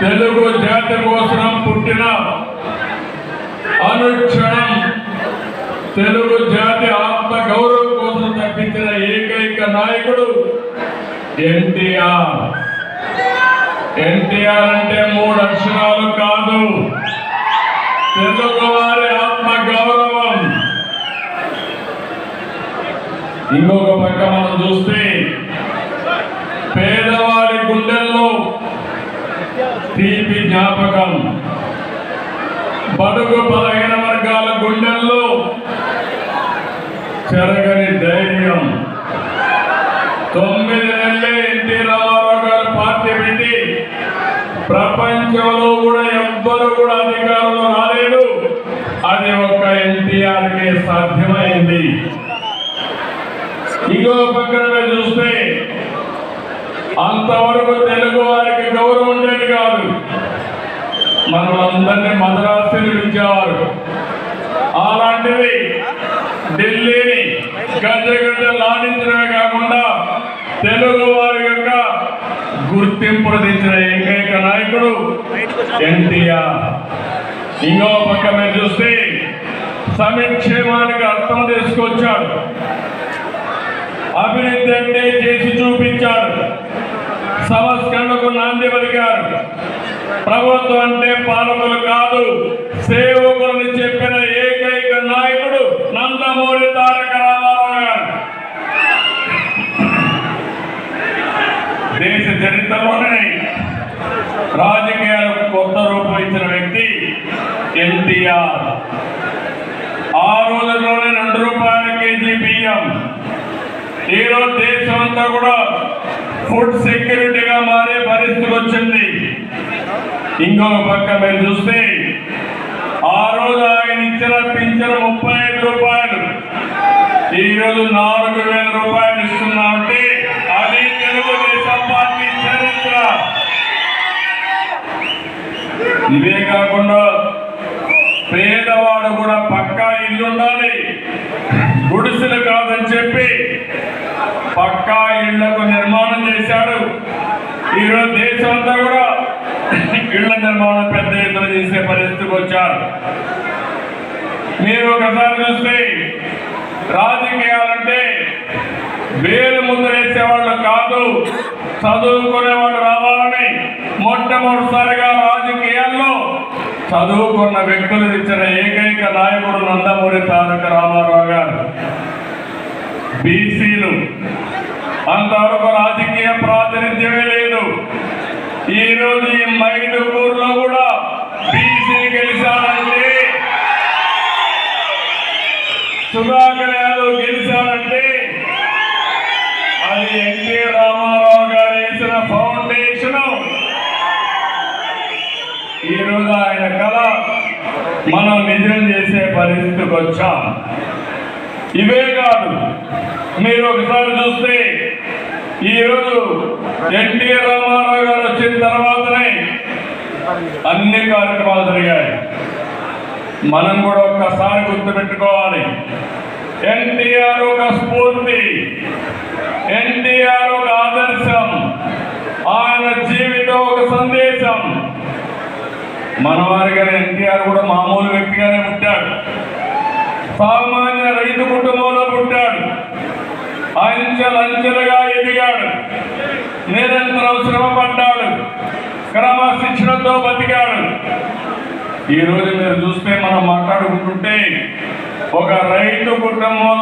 తెలుగు జాతి కోసం పుట్టిన అనుక్షణం తెలుగు జాతి ఆత్మ గౌరవం కోసం తప్పించిన ఏకైక నాయకుడు ఎన్టీఆర్. ఎన్టీఆర్ అంటే మూడు అక్షరాలు కాదు. తెలుగు వారి ఆత్మ గౌరవం. ఇంకొక పక్క మనం చూస్తే పేదవాడి గుండెల్లో తీపి జ్ఞాపకం. బడుగు బలహీన వర్గాల గుండెల్లో చెరగని ధైర్యం. తొమ్మిది నెలలే ఎన్టీ రామారావు గారు పార్టీ పెట్టి ప్రపంచంలో కూడా ఎవ్వరు కూడా అధికారంలో రాలేదు. అది ఒక ఎన్టీఆర్ సాధ్యమైంది. ఇంకో పక్కన చూస్తే అంతవరకు తెలుగు వారికి గౌరవం ఉండేది కాదు. మనం అందరినీ మద్రాసుని పిలిచేవారు. అలాంటిది ఢిల్లీని గజ గజ లాడించడమే కాకుండా తెలుగు వారి యొక్క గుర్తింపును తెచ్చిన ఏకైక నాయకుడు ఎన్టీఆర్. ఇంకో పక్క మీరు చూస్తే సంక్షేమానికి అర్థం తీసుకొచ్చాడు అభివృద్ధి అంటే చేసి చూపించాడు. సంస్కరణకు నాంది పలికారు. ప్రభుత్వం అంటే పాలకులు కాదు సేవకులని చెప్పిన ఏకైక నాయకుడు నందమూరి తారక రామారావు గారు. దేశ చరిత్రలోనే రాజకీయాలకు కొత్త రూపం ఇచ్చిన వ్యక్తి ఎన్టీఆర్. ఆ రోజుల్లోనే రెండు రూపాయల కేజీ బియ్యం. ఈరోజు దేశం అంతా కూడా ఫుడ్ సెక్యూరిటీగా మారే పరిస్థితి వచ్చింది. ఇంకొక పక్క మీరు చూస్తే ఆ రోజు ఆయన ఇచ్చిన పింఛను ముప్పై ఐదు రూపాయలు. ఈరోజు నాలుగు వేల రూపాయలు ఇస్తున్నామంటే అది తెలుగుదేశం పార్టీ చరిత్ర. ఇవే కాకుండా పేదవాడు కూడా పక్కా ఇల్లు ఉండాలి. గుడిసెలు కాదని చెప్పి పక్కా ఇళ్ళకు నిర్మాణం ఈరోజు దేశం అంతా కూడా ఇళ్ళ నిర్మాణం పెద్ద ఎత్తున చేసే పరిస్థితికి వచ్చారు. మీరు ఒకసారి చూస్తే రాజకీయాలంటే వేలు ముందు వేసేవాళ్ళు కాదు చదువుకునే వాళ్ళు రావాలని మొట్టమొదటిసారిగా రాజకీయాల్లో చదువుకున్న వ్యక్తులు ఇచ్చిన ఏకైక నాయకుడు నందమూరి తారక రామారావు గారు. బీసీలు అంతవరకు రాజకీయ ప్రాతినిధ్యమే ఈ రోజు ఈ మైదుగూరులో కూడా బీసీ గెలిచానంటే సుధాకర్ యాదవ్ అది ఎన్టీ రామారావు గారు వేసిన ఫౌండేషన్. ఈ రోజు ఆయన కళ మనం నిజం చేసే పరిస్థితికి వచ్చాం. ఇవే కాదు మీరు ఒకసారి చూస్తే ఈరోజు ఎన్టీ రామారావు గారు వచ్చి అన్ని కార్యక్రమాలు జరిగాయి. మనం కూడా ఒక్కసారి గుర్తుపెట్టుకోవాలి. ఎన్టీఆర్ ఒక స్ఫూర్తి. ఎన్టీఆర్ ఒక ఆదర్శం. ఆయన జీవితం ఒక సందేశం. మన వారిగానే ఎన్టీఆర్ కూడా మామూలు వ్యక్తిగానే పుట్టాడు. సామాన్య రైతు కుటుంబంలో పుట్టాడు. అంచెలంచెలుగా ఎదిగాడు. నిరంతరం శ్రమ పడ్డాడు క్రమశిక్షణతో బతికాడు ఈ రోజు మీరు చూస్తే మనం మాట్లాడుకుంటుంటే ఒక రైతు కుటుంబంలో